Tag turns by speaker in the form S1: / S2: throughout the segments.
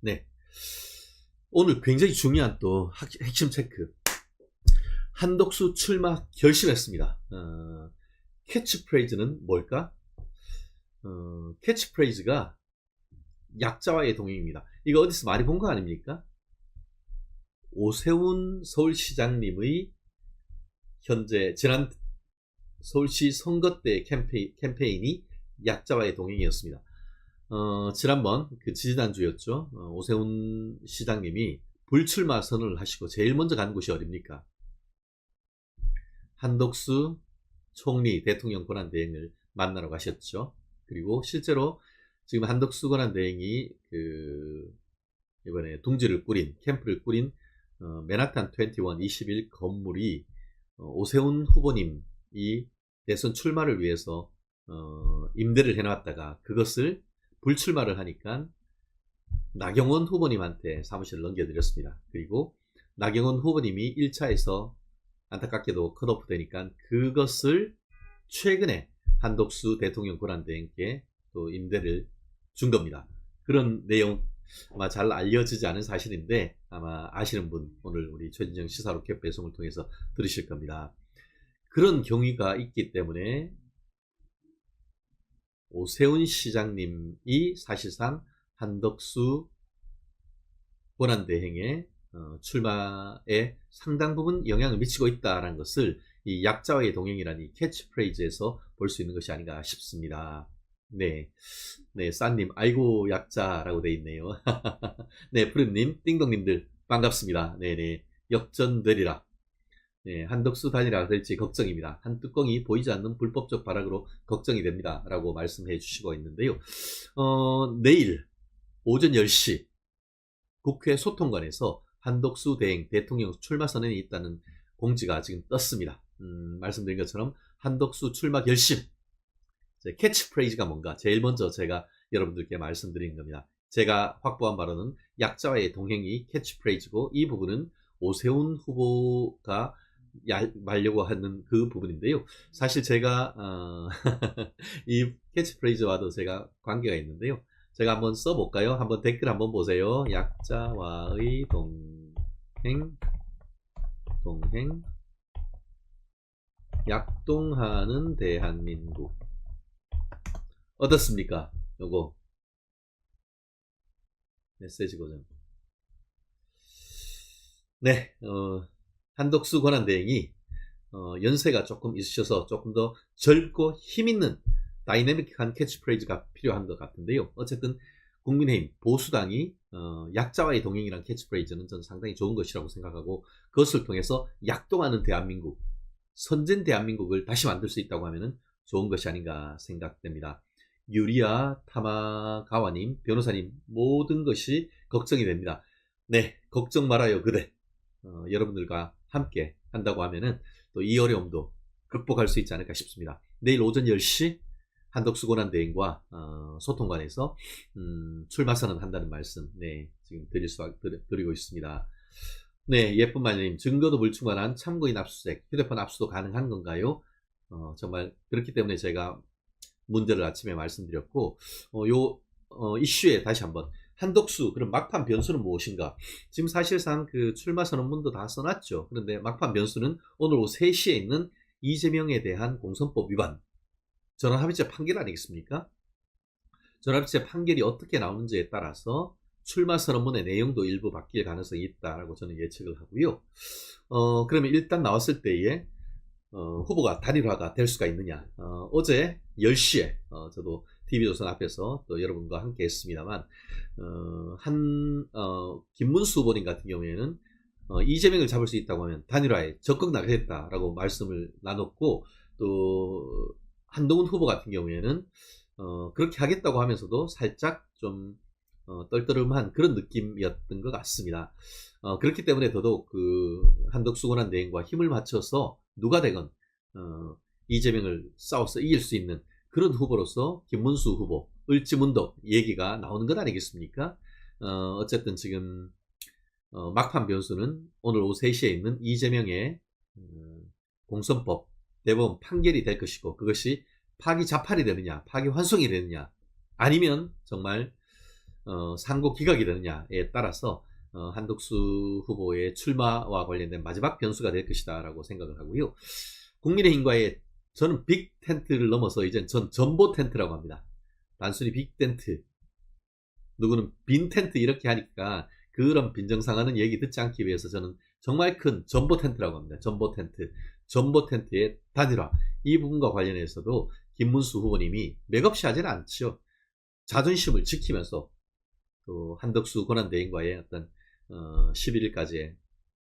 S1: 네. 오늘 굉장히 중요한 또 학- 핵심 체크. 한덕수 출마 결심했습니다. 어, 캐치프레이즈는 뭘까? 어, 캐치프레이즈가 약자와의 동행입니다. 이거 어디서 많이 본 거 아닙니까? 오세훈 서울시장님의 현재 지난 서울시 선거 때 캠페인, 캠페인이 약자와의 동행이었습니다. 어, 지난번 그 지지난주였죠. 어, 오세훈 시장님이 불출마 선언을 하시고 제일 먼저 간 곳이 어딥니까? 한덕수 총리 대통령 권한대행을 만나러 가셨죠. 그리고 실제로 지금 한덕수 권한대행이 그 이번에 둥지를 꾸린 캠프를 꾸린 어, 맨하탄 21 21 건물이 어, 오세훈 후보님이 대선 출마를 위해서 어, 임대를 해놨다가 그것을 불출마를 하니까 나경원 후보님한테 사무실을 넘겨드렸습니다. 그리고 나경원 후보님이 1차에서 안타깝게도 컷오프 되니까 그것을 최근에 한독수 대통령 권한대행께 또 임대를 준 겁니다. 그런 내용 아마 잘 알려지지 않은 사실인데 아마 아시는 분 오늘 우리 최진정 시사로켓 배송을 통해서 들으실 겁니다. 그런 경위가 있기 때문에 오세훈 시장님이 사실상 한덕수 권한대행의 어, 출마에 상당 부분 영향을 미치고 있다는 것을 이 약자와의 동행이라는 이 캐치프레이즈에서 볼 수 있는 것이 아닌가 싶습니다. 네. 네, 싼님, 아이고, 약자라고 돼 있네요. 네, 푸른님, 띵동님들, 반갑습니다. 네네. 역전되리라. 네, 한덕수 단일화 될지 걱정입니다. 한 뚜껑이 보이지 않는 불법적 발악으로 걱정이 됩니다. 라고 말씀해 주시고 있는데요. 어, 내일 오전 10시 국회 소통관에서 한덕수 대행 대통령 출마 선언이 있다는 공지가 지금 떴습니다. 음, 말씀드린 것처럼 한덕수 출마 결심. 캐치프레이즈가 뭔가 제일 먼저 제가 여러분들께 말씀드린 겁니다. 제가 확보한 바로는 약자와의 동행이 캐치프레이즈고 이 부분은 오세훈 후보가 야- 말려고 하는 그 부분인데요. 사실 제가 어, 이 캐치프레이즈와도 제가 관계가 있는데요. 제가 한번 써볼까요? 한번 댓글 한번 보세요. 약자와의 동행, 동행, 약동하는 대한민국. 어떻습니까? 요거. 메시지 고정. 네, 어, 한덕수 권한대행이 어, 연세가 조금 있으셔서 조금 더 젊고 힘있는 다이내믹한 캐치프레이즈가 필요한 것 같은데요. 어쨌든 국민의힘 보수당이 어, 약자와의 동행이란 캐치프레이즈는 저는 상당히 좋은 것이라고 생각하고 그것을 통해서 약동하는 대한민국, 선진 대한민국을 다시 만들 수 있다고 하면 좋은 것이 아닌가 생각됩니다. 유리아 타마가와님, 변호사님 모든 것이 걱정이 됩니다. 네, 걱정 말아요 그대. 어, 여러분들과 함께 한다고 하면은 또 이 어려움도 극복할 수 있지 않을까 싶습니다. 내일 오전 10시 한덕수 권한대행과 어, 소통관에서 음, 출마 선언 한다는 말씀 네 지금 드릴 수 드, 드리고 있습니다. 네 예쁜 마님 증거도 불충분한 참고인 압수수색 휴대폰 압수도 가능한 건가요? 어, 정말 그렇기 때문에 제가 문제를 아침에 말씀드렸고 어, 요 어, 이슈에 다시 한번 한덕수 그럼 막판 변수는 무엇인가? 지금 사실상 그 출마 선언문도 다 써놨죠. 그런데 막판 변수는 오늘 오후 3시에 있는 이재명에 대한 공선법 위반 전원합의체 판결 아니겠습니까? 전원합의체 판결이 어떻게 나오는지에 따라서 출마 선언문의 내용도 일부 바뀔 가능성이 있다라고 저는 예측을 하고요. 어, 그러면 일단 나왔을 때에 어, 후보가 단일화가 될 수가 있느냐? 어, 제 10시에 어, 저도 TV조선 앞에서 또 여러분과 함께 했습니다만 어, 한 어, 김문수 후보님 같은 경우에는 어, 이재명을 잡을 수 있다고 하면 단일화에 적극 나가겠다라고 말씀을 나눴고 또 한동훈 후보 같은 경우에는 어, 그렇게 하겠다고 하면서도 살짝 좀 어, 떨떠름한 그런 느낌이었던 것 같습니다. 어, 그렇기 때문에 더더욱 그 한덕수 권한 대행과 힘을 맞춰서 누가 되건 어, 이재명을 싸워서 이길 수 있는 그런 후보로서 김문수 후보, 을지문덕 얘기가 나오는 것 아니겠습니까? 어, 어쨌든 지금 어, 막판 변수는 오늘 오후 3시에 있는 이재명의 음, 공선법 대법원 판결이 될 것이고 그것이 파기 자팔이 되느냐, 파기 환송이 되느냐, 아니면 정말 어, 상고 기각이 되느냐에 따라서 어, 한덕수 후보의 출마와 관련된 마지막 변수가 될 것이다라고 생각을 하고요. 국민의힘과의 저는 빅 텐트를 넘어서 이제 전 전보 텐트라고 합니다. 단순히 빅 텐트, 누구는 빈 텐트 이렇게 하니까 그런 빈정상하는 얘기 듣지 않기 위해서 저는 정말 큰 전보 텐트라고 합니다. 전보 텐트, 전보 텐트의 단일화 이 부분과 관련해서도 김문수 후보님이 맥없이 하지는 않죠. 자존심을 지키면서 또 한덕수 권한대행과의 어떤 어, 11일까지의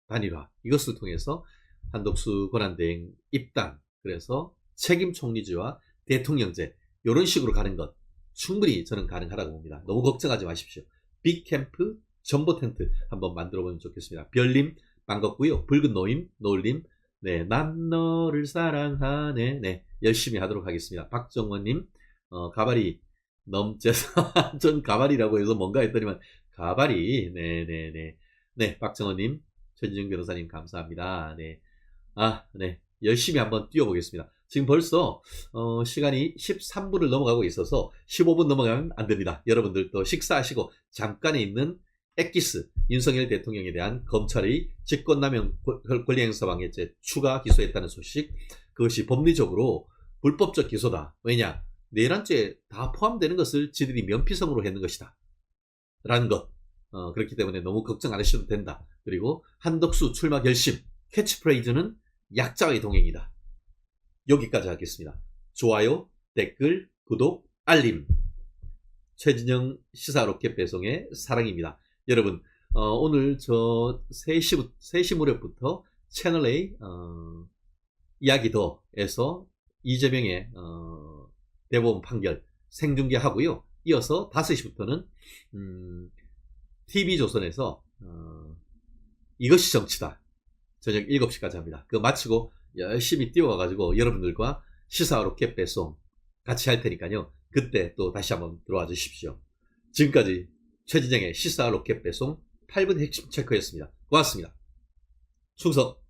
S1: 단일화 이것을 통해서 한덕수 권한대행 입당 그래서 책임 총리주와 대통령제 이런 식으로 가는 것 충분히 저는 가능하다고 봅니다. 너무 걱정하지 마십시오. 빅캠프 전보 텐트 한번 만들어 보면 좋겠습니다. 별님 반갑고요. 붉은 노임 노을님 네, 난 너를 사랑하네. 네, 열심히 하도록 하겠습니다. 박정원님, 어, 가발이 넘쳐서, 전 가발이라고 해서 뭔가 했더니만, 가발이, 네네네. 네, 네, 박정원님, 최진정 변호사님, 감사합니다. 네. 아, 네. 열심히 한번 뛰어보겠습니다. 지금 벌써, 어, 시간이 13분을 넘어가고 있어서 15분 넘어가면 안 됩니다. 여러분들도 식사하시고 잠깐에 있는 엑기스 윤석열 대통령에 대한 검찰의 직권남용 권리행사 방해죄 추가 기소했다는 소식 그것이 법리적으로 불법적 기소다. 왜냐? 내란죄 다 포함되는 것을 지들이 면피성으로 했는 것이다. 라는 것. 어, 그렇기 때문에 너무 걱정 안 하셔도 된다. 그리고 한덕수 출마 결심 캐치프레이즈는 약자의 동행이다. 여기까지 하겠습니다. 좋아요, 댓글, 구독, 알림. 최진영 시사 로켓 배송의 사랑입니다. 여러분, 어, 오늘 저 3시, 3시 무렵부터 채널A, 어, 이야기 더에서 이재명의, 어, 대법원 판결 생중계하고요. 이어서 5시부터는, 음, TV조선에서, 어, 이것이 정치다. 저녁 7시까지 합니다. 그거 마치고 열심히 뛰어가가지고 여러분들과 시사 로켓 배송 같이 할 테니까요. 그때 또 다시 한번 들어와 주십시오. 지금까지 최진영의 시사 로켓 배송 8분 핵심 체크였습니다. 고맙습니다. 충성!